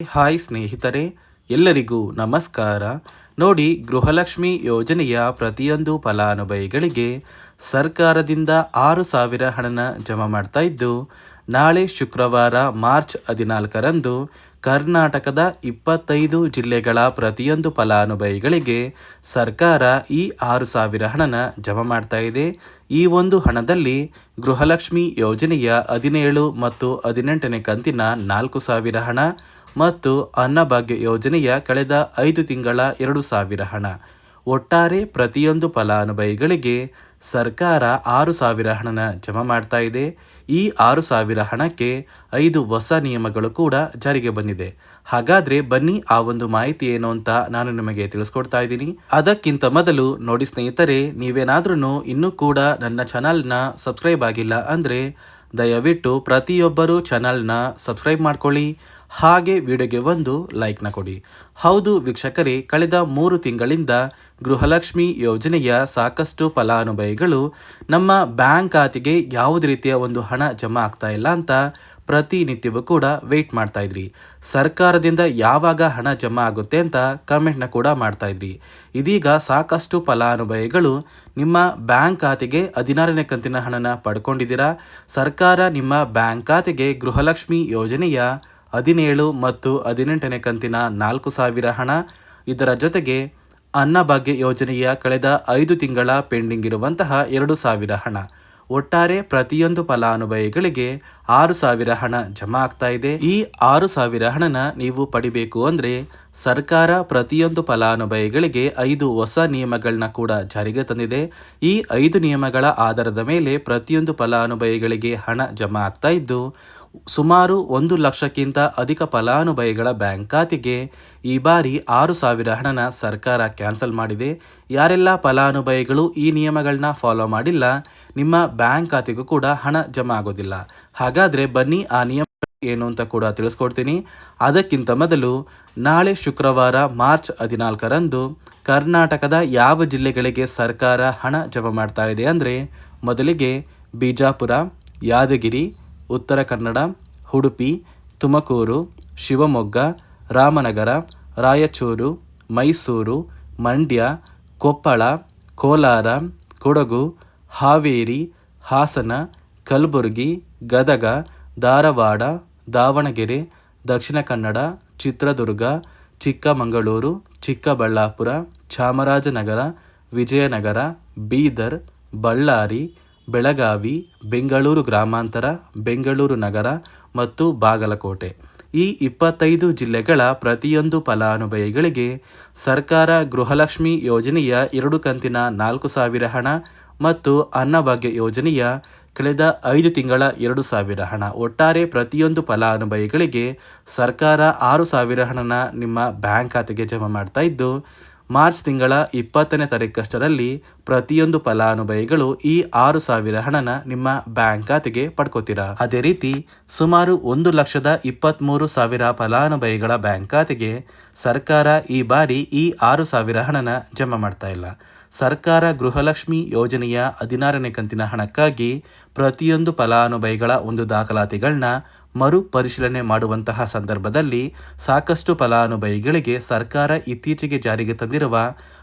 Hi ಸ್ನೇಹಿತರೆ, ಎಲ್ಲರಿಗೂ ನಮಸ್ಕಾರ. ನೋಡಿ, ಗೃಹಲಕ್ಷ್ಮಿ ಯೋಜನೆಯ ಪ್ರತಿಯೊಂದು ಫಲಾನುಭವಿಗಳಿಗೆ ಸರ್ಕಾರದಿಂದ ಆರು ಸಾವಿರ ಹಣನ ಜಮಾ ಮಾಡ್ತಾ ಇದ್ದು, ನಾಳೆ ಶುಕ್ರವಾರ ಮಾರ್ಚ್ ಹದಿನಾಲ್ಕರಂದು ಕರ್ನಾಟಕದ ಇಪ್ಪತ್ತೈದು ಜಿಲ್ಲೆಗಳ ಪ್ರತಿಯೊಂದು ಫಲಾನುಭವಿಗಳಿಗೆ ಸರ್ಕಾರ ಈ ಆರು ಸಾವಿರ ಹಣನ ಜಮಾ ಮಾಡ್ತಾ ಇದೆ. ಈ ಒಂದು ಹಣದಲ್ಲಿ ಗೃಹಲಕ್ಷ್ಮಿ ಯೋಜನೆಯ ಹದಿನೇಳು ಮತ್ತು ಹದಿನೆಂಟನೇ ಕಂತಿನ ನಾಲ್ಕು ಸಾವಿರ ಹಣ ಮತ್ತು ಅನ್ನಭಾಗ್ಯ ಯೋಜನೆಯ ಕಳೆದ ಐದು ತಿಂಗಳ ಎರಡು ಸಾವಿರ ಹಣ. ಒಟ್ಟಾರೆ ಪ್ರತಿಯೊಂದು ಫಲಾನುಭವಿಗಳಿಗೆ ಸರ್ಕಾರ ಆರು ಸಾವಿರ ಹಣನ ಜಮಾ ಮಾಡ್ತಾ ಇದೆ. ಈ ಆರು ಸಾವಿರ ಹಣಕ್ಕೆ ಐದು ಹೊಸ ನಿಯಮಗಳು ಕೂಡ ಜಾರಿಗೆ ಬಂದಿದೆ. ಹಾಗಾದ್ರೆ ಬನ್ನಿ ಆ ಒಂದು ಮಾಹಿತಿ ಏನು ಅಂತ ನಾನು ನಿಮಗೆ ತಿಳಿಸ್ಕೊಡ್ತಾ ಇದ್ದೀನಿ. ಅದಕ್ಕಿಂತ ಮೊದಲು ನೋಡಿ ಸ್ನೇಹಿತರೆ ನೀವೇನಾದ್ರೂ ಇನ್ನೂ ಕೂಡ ನನ್ನ ಚಾನಲ್ನ ಸಬ್ಸ್ಕ್ರೈಬ್ ಆಗಿಲ್ಲ ಅಂದರೆ ದಯವಿಟ್ಟು ಪ್ರತಿಯೊಬ್ಬರು ಚಾನಲ್ನ ಸಬ್ಸ್ಕ್ರೈಬ್ ಮಾಡ್ಕೊಳ್ಳಿ. ಹಾಗೆ ವಿಡಿಯೋಗೆ ಒಂದು ಲೈಕ್ನ ಕೊಡಿ. ಹೌದು ವೀಕ್ಷಕರೇ, ಕಳೆದ ಮೂರು ತಿಂಗಳಿಂದ ಗೃಹಲಕ್ಷ್ಮಿ ಯೋಜನೆಯ ಸಾಕಷ್ಟು ಫಲಾನುಭವಿಗಳು ನಮ್ಮ ಬ್ಯಾಂಕ್ ಖಾತೆಗೆ ಯಾವುದೇ ರೀತಿಯ ಒಂದು ಹಣ ಜಮಾ ಆಗ್ತಾ ಇಲ್ಲ ಅಂತ ಪ್ರತಿನಿತ್ಯವೂ ಕೂಡ ವೆಯ್ಟ್ ಮಾಡ್ತಾ ಇದ್ರಿ. ಸರ್ಕಾರದಿಂದ ಯಾವಾಗ ಹಣ ಜಮಾ ಆಗುತ್ತೆ ಅಂತ ಕಮೆಂಟ್ನ ಕೂಡ ಮಾಡ್ತಾ ಇದ್ರಿ. ಇದೀಗ ಸಾಕಷ್ಟು ಫಲಾನುಭವಿಗಳು ನಿಮ್ಮ ಬ್ಯಾಂಕ್ ಖಾತೆಗೆ ಹದಿನಾರನೇ ಕಂತಿನ ಹಣನ ಪಡ್ಕೊಂಡಿದ್ದೀರಾ? ಸರ್ಕಾರ ನಿಮ್ಮ ಬ್ಯಾಂಕ್ ಖಾತೆಗೆ ಗೃಹಲಕ್ಷ್ಮಿ ಯೋಜನೆಯ ಹದಿನೇಳು ಮತ್ತು ಹದಿನೆಂಟನೇ ಕಂತಿನ ನಾಲ್ಕು ಸಾವಿರ ಹಣ. ಇದರ ಜೊತೆಗೆ ಅನ್ನಭಾಗ್ಯ ಯೋಜನೆಯ ಕಳೆದ ಐದು ತಿಂಗಳ ಪೆಂಡಿಂಗ್ ಇರುವಂತಹ ಎರಡು ಸಾವಿರ ಹಣ. ಒಟ್ಟಾರೆ ಪ್ರತಿಯೊಂದು ಫಲಾನುಭವಿಗಳಿಗೆ ಆರು ಸಾವಿರ ಹಣ ಜಮಾ ಆಗ್ತಾ ಇದೆ. ಈ ಆರು ಸಾವಿರ ಹಣನ ನೀವು ಪಡಿಬೇಕು ಅಂದ್ರೆ ಸರ್ಕಾರ ಪ್ರತಿಯೊಂದು ಫಲಾನುಭವಿಗಳಿಗೆ ಐದು ಹೊಸ ನಿಯಮಗಳನ್ನ ಕೂಡ ಜಾರಿಗೆ ತಂದಿದೆ. ಈ ಐದು ನಿಯಮಗಳ ಆಧಾರದ ಮೇಲೆ ಪ್ರತಿಯೊಂದು ಫಲಾನುಭವಿಗಳಿಗೆ ಹಣ ಜಮಾ ಆಗ್ತಾ ಇದ್ದು ಸುಮಾರು ಒಂದು ಲಕ್ಷಕ್ಕಿಂತ ಅಧಿಕ ಫಲಾನುಭವಿಗಳ ಬ್ಯಾಂಕ್ ಖಾತೆಗೆ ಈ ಬಾರಿ ಆರು ಸಾವಿರ ಹಣನ ಸರ್ಕಾರ ಕ್ಯಾನ್ಸಲ್ ಮಾಡಿದೆ. ಯಾರೆಲ್ಲ ಫಲಾನುಭವಿಗಳು ಈ ನಿಯಮಗಳನ್ನ ಫಾಲೋ ಮಾಡಿಲ್ಲ, ನಿಮ್ಮ ಬ್ಯಾಂಕ್ ಖಾತೆಗೂ ಕೂಡ ಹಣ ಜಮಾ ಆಗೋದಿಲ್ಲ. ಹಾಗಾದರೆ ಬನ್ನಿ ಆ ನಿಯಮ ಏನು ಅಂತ ಕೂಡ ತಿಳಿಸ್ಕೊಡ್ತೀನಿ. ಅದಕ್ಕಿಂತ ಮೊದಲು ನಾಳೆ ಶುಕ್ರವಾರ ಮಾರ್ಚ್ ಹದಿನಾಲ್ಕರಂದು ಕರ್ನಾಟಕದ ಯಾವ ಜಿಲ್ಲೆಗಳಿಗೆ ಸರ್ಕಾರ ಹಣ ಜಮಾ ಮಾಡ್ತಾ ಇದೆ ಅಂದರೆ ಮೊದಲಿಗೆ ಬಿಜಾಪುರ, ಯಾದಗಿರಿ ಉತ್ತರ ಕನ್ನಡ, ಉಡುಪಿ, ತುಮಕೂರು, ಶಿವಮೊಗ್ಗ, ರಾಮನಗರ, ರಾಯಚೂರು, ಮೈಸೂರು, ಮಂಡ್ಯ, ಕೊಪ್ಪಳ, ಕೋಲಾರ, ಕೊಡಗು, ಹಾವೇರಿ, ಹಾಸನ, ಕಲಬುರಗಿ, ಗದಗ, ಧಾರವಾಡ, ದಾವಣಗೆರೆ, ದಕ್ಷಿಣ ಕನ್ನಡ, ಚಿತ್ರದುರ್ಗ, ಚಿಕ್ಕಮಗಳೂರು, ಚಿಕ್ಕಬಳ್ಳಾಪುರ, ಚಾಮರಾಜನಗರ, ವಿಜಯನಗರ, ಬೀದರ್, ಬಳ್ಳಾರಿ ಬೆಳಗಾವಿ, ಬೆಂಗಳೂರು ಗ್ರಾಮಾಂತರ, ಬೆಂಗಳೂರು ನಗರ ಮತ್ತು ಬಾಗಲಕೋಟೆ. ಈ ಇಪ್ಪತ್ತೈದು ಜಿಲ್ಲೆಗಳ ಪ್ರತಿಯೊಂದು ಫಲಾನುಭವಿಗಳಿಗೆ ಸರ್ಕಾರ ಗೃಹಲಕ್ಷ್ಮಿ ಯೋಜನೆಯ ಎರಡು ಕಂತಿನ ನಾಲ್ಕು ಸಾವಿರ ಹಣ ಮತ್ತು ಅನ್ನಭಾಗ್ಯ ಯೋಜನೆಯ ಕಳೆದ ಐದು ತಿಂಗಳ ಎರಡು ಸಾವಿರ ಹಣ. ಒಟ್ಟಾರೆ ಪ್ರತಿಯೊಂದು ಫಲಾನುಭವಿಗಳಿಗೆ ಸರ್ಕಾರ ಆರು ಸಾವಿರ ಹಣನ ನಿಮ್ಮ ಬ್ಯಾಂಕ್ ಖಾತೆಗೆ ಜಮಾ ಮಾಡ್ತಾ ಇದ್ದು ಮಾರ್ಚ್ ತಿಂಗಳ ಇಪ್ಪತ್ತನೇ ತಾರೀಕಷ್ಟರಲ್ಲಿ ಪ್ರತಿಯೊಂದು ಫಲಾನುಭವಿಗಳು ಈ ಆರು ಸಾವಿರ ಹಣನ ನಿಮ್ಮ ಬ್ಯಾಂಕ್ ಖಾತೆಗೆ ಪಡ್ಕೋತೀರಾ? ಅದೇ ರೀತಿ ಸುಮಾರು ಒಂದು ಲಕ್ಷದ ಇಪ್ಪತ್ತ್ಮೂರು ಸಾವಿರ ಫಲಾನುಭವಿಗಳ ಬ್ಯಾಂಕ್ ಖಾತೆಗೆ ಸರ್ಕಾರ ಈ ಬಾರಿ ಈ ಆರು ಸಾವಿರ ಹಣನ ಜಮಾ ಮಾಡ್ತಾ ಇಲ್ಲ. ಸರ್ಕಾರ ಗೃಹಲಕ್ಷ್ಮಿ ಯೋಜನೆಯ ಹದಿನಾರನೇ ಕಂತಿನ ಹಣಕ್ಕಾಗಿ ಪ್ರತಿಯೊಂದು ಫಲಾನುಭವಿಗಳ ಒಂದು ದಾಖಲಾತಿಗಳನ್ನ ಮರು ಪರಿಶೀಲನೆ ಮಾಡುವಂತಹ ಸಂದರ್ಭದಲ್ಲಿ ಸಾಕಷ್ಟು ಫಲಾನುಭವಿಗಳಿಗೆ ಸರ್ಕಾರ ಇತ್ತೀಚೆಗೆ ಜಾರಿಗೆ ತಂದಿರುವ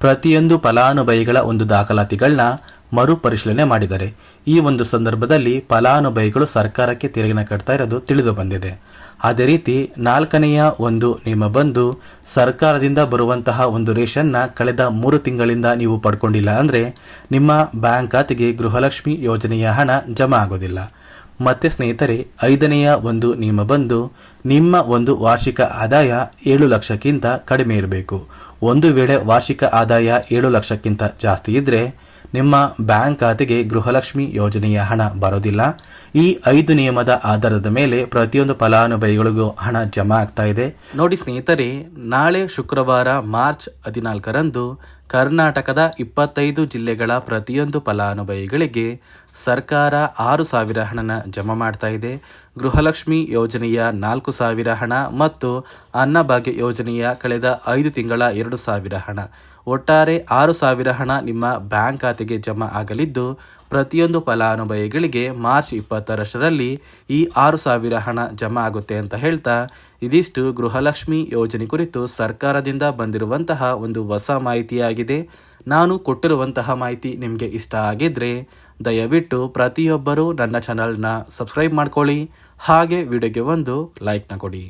ಪ್ರತಿಯೊಂದು ಫಲಾನುಭವಿಗಳ ಒಂದು ದಾಖಲಾತಿಗಳನ್ನ ಮರುಪರಿಶೀಲನೆ ಮಾಡಿದ್ದಾರೆ ಈ ಒಂದು ಸಂದರ್ಭದಲ್ಲಿ ಫಲಾನುಭವಿಗಳು ಸರ್ಕಾರಕ್ಕೆ ತೆರಿಗೆನ ಕಟ್ತಾ ಇರೋದು ತಿಳಿದು ಬಂದಿದೆ. ಅದೇ ರೀತಿ ನಾಲ್ಕನೆಯ ಒಂದು ನಿಯಮ ಬಂದು, ಸರ್ಕಾರದಿಂದ ಬರುವಂತಹ ಒಂದು ರೇಷನ್ನ ಕಳೆದ ಮೂರು ತಿಂಗಳಿಂದ ನೀವು ಪಡ್ಕೊಂಡಿಲ್ಲ ಅಂದರೆ ನಿಮ್ಮ ಬ್ಯಾಂಕ್ ಖಾತೆಗೆ ಗೃಹಲಕ್ಷ್ಮಿ ಯೋಜನೆಯ ಹಣ ಜಮಾ ಆಗೋದಿಲ್ಲ. ಮತ್ತೆ ಸ್ನೇಹಿತರೆ, ಐದನೆಯ ಒಂದು ನಿಯಮ ಬಂದು, ನಿಮ್ಮ ಒಂದು ವಾರ್ಷಿಕ ಆದಾಯ ಏಳು ಲಕ್ಷಕ್ಕಿಂತ ಕಡಿಮೆ ಇರಬೇಕು. ಒಂದು ವೇಳೆ ವಾರ್ಷಿಕ ಆದಾಯ ಏಳು ಲಕ್ಷಕ್ಕಿಂತ ಜಾಸ್ತಿ ಇದ್ದರೆ ನಿಮ್ಮ ಬ್ಯಾಂಕ್ ಖಾತೆಗೆ ಗೃಹಲಕ್ಷ್ಮಿ ಯೋಜನೆಯ ಹಣ ಬರೋದಿಲ್ಲ. ಈ ಐದು ನಿಯಮದ ಆಧಾರದ ಮೇಲೆ ಪ್ರತಿಯೊಂದು ಫಲಾನುಭವಿಗಳಿಗೂ ಹಣ ಜಮಾ ಆಗ್ತಾ ಇದೆ. ನೋಡಿ ಸ್ನೇಹಿತರೆ, ನಾಳೆ ಶುಕ್ರವಾರ ಮಾರ್ಚ್ ಹದಿನಾಲ್ಕರಂದು ಕರ್ನಾಟಕದ ಇಪ್ಪತ್ತೈದು ಜಿಲ್ಲೆಗಳ ಪ್ರತಿಯೊಂದು ಫಲಾನುಭವಿಗಳಿಗೆ ಸರ್ಕಾರ ಆರು ಸಾವಿರ ಹಣನ ಜಮಾ ಮಾಡ್ತಾ ಇದೆ. ಗೃಹಲಕ್ಷ್ಮಿ ಯೋಜನೆಯ ನಾಲ್ಕು ಸಾವಿರ ಹಣ ಮತ್ತು ಅನ್ನಭಾಗ್ಯ ಯೋಜನೆಯ ಕಳೆದ ಐದು ತಿಂಗಳ ಎರಡು ಸಾವಿರ ಹಣ. ಒಟ್ಟಾರೆ ಆರು ಸಾವಿರ ಹಣ ನಿಮ್ಮ ಬ್ಯಾಂಕ್ ಖಾತೆಗೆ ಜಮಾ ಆಗಲಿದ್ದು ಪ್ರತಿಯೊಂದು ಫಲಾನುಭವಿಗಳಿಗೆ ಮಾರ್ಚ್ ಇಪ್ಪತ್ತರಷ್ಟರಲ್ಲಿ ಈ ಆರು ಸಾವಿರ ಹಣ ಜಮಾ ಆಗುತ್ತೆ ಅಂತ ಹೇಳ್ತಾ ಇದಿಷ್ಟು ಗೃಹಲಕ್ಷ್ಮಿ ಯೋಜನೆ ಕುರಿತು ಸರ್ಕಾರದಿಂದ ಬಂದಿರುವಂತಹ ಒಂದು ಹೊಸ ಮಾಹಿತಿಯಾಗಿದೆ. ನಾನು ಕೊಟ್ಟಿರುವಂತಹ ಮಾಹಿತಿ ನಿಮಗೆ ಇಷ್ಟ ಆಗಿದ್ದರೆ ದಯವಿಟ್ಟು ಪ್ರತಿಯೊಬ್ಬರೂ ನನ್ನ ಚಾನಲ್ನ ಸಬ್ಸ್ಕ್ರೈಬ್ ಮಾಡ್ಕೊಳ್ಳಿ. ಹಾಗೆ ವಿಡಿಯೋಗೆ ಒಂದು ಲೈಕ್ನ ಕೊಡಿ.